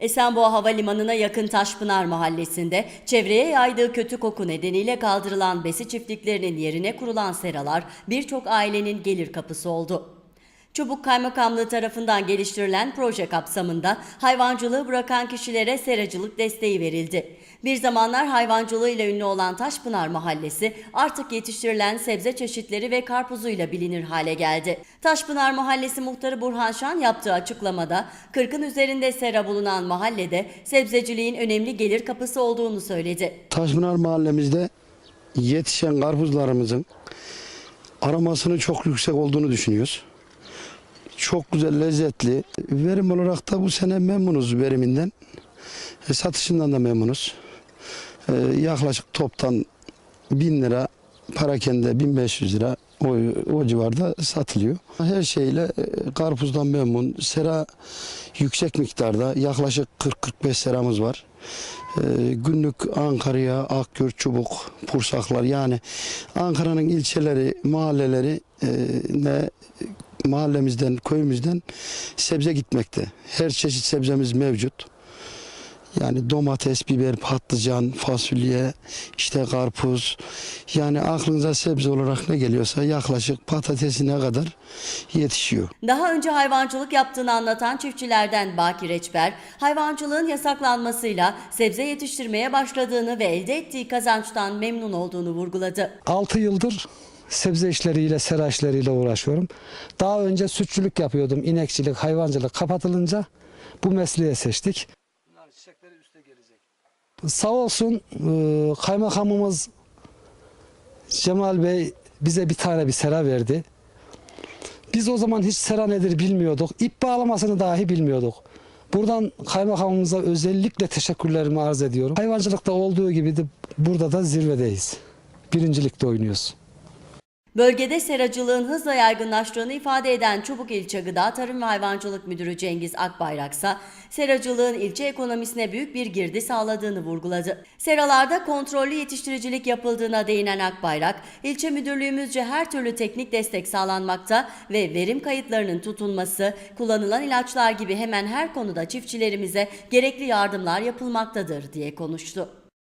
Esenboğa Havalimanı'na yakın Taşpınar Mahallesi'nde çevreye yaydığı kötü koku nedeniyle kaldırılan besi çiftliklerinin yerine kurulan seralar birçok ailenin gelir kapısı oldu. Çubuk Kaymakamlığı tarafından geliştirilen proje kapsamında hayvancılığı bırakan kişilere seracılık desteği verildi. Bir zamanlar hayvancılığıyla ünlü olan Taşpınar Mahallesi artık yetiştirilen sebze çeşitleri ve karpuzuyla bilinir hale geldi. Taşpınar Mahallesi muhtarı Burhan Şan yaptığı açıklamada 40'ın üzerinde sera bulunan mahallede sebzeciliğin önemli gelir kapısı olduğunu söyledi. Taşpınar mahallemizde yetişen karpuzlarımızın aromasının çok yüksek olduğunu düşünüyoruz. Çok güzel, lezzetli. Verim olarak da bu sene memnunuz veriminden. E, satışından da memnunuz. E, yaklaşık toptan 1000 lira, parakende 1500 lira o, o civarda satılıyor. Her şeyle e, karpuzdan memnun. Sera yüksek miktarda yaklaşık 40-45 seramız var. E, günlük Ankara'ya Akgür, Çubuk, Pursaklar yani Ankara'nın ilçeleri, mahalleleri e, ne mahallemizden, köyümüzden sebze gitmekte. Her çeşit sebzemiz mevcut. Yani domates, biber, patlıcan, fasulye, işte karpuz. Yani aklınıza sebze olarak ne geliyorsa yaklaşık patatesine kadar yetişiyor. Daha önce hayvancılık yaptığını anlatan çiftçilerden Baki Reçber, hayvancılığın yasaklanmasıyla sebze yetiştirmeye başladığını ve elde ettiği kazançtan memnun olduğunu vurguladı. 6 yıldır sebze işleriyle, sera işleriyle uğraşıyorum. Daha önce sütçülük yapıyordum. İnekçilik, hayvancılık kapatılınca bu mesleği seçtik. Sağ olsun e, kaymakamımız Cemal Bey bize bir tane bir sera verdi. Biz o zaman hiç sera nedir bilmiyorduk. İp bağlamasını dahi bilmiyorduk. Buradan kaymakamımıza özellikle teşekkürlerimi arz ediyorum. Hayvancılıkta olduğu gibi de burada da zirvedeyiz. Birincilikte oynuyoruz. Bölgede seracılığın hızla yaygınlaştığını ifade eden Çubuk İlçe Gıda Tarım ve Hayvancılık Müdürü Cengiz Akbayraksa, seracılığın ilçe ekonomisine büyük bir girdi sağladığını vurguladı. Seralarda kontrollü yetiştiricilik yapıldığına değinen Akbayrak, ilçe müdürlüğümüzce her türlü teknik destek sağlanmakta ve verim kayıtlarının tutulması, kullanılan ilaçlar gibi hemen her konuda çiftçilerimize gerekli yardımlar yapılmaktadır diye konuştu.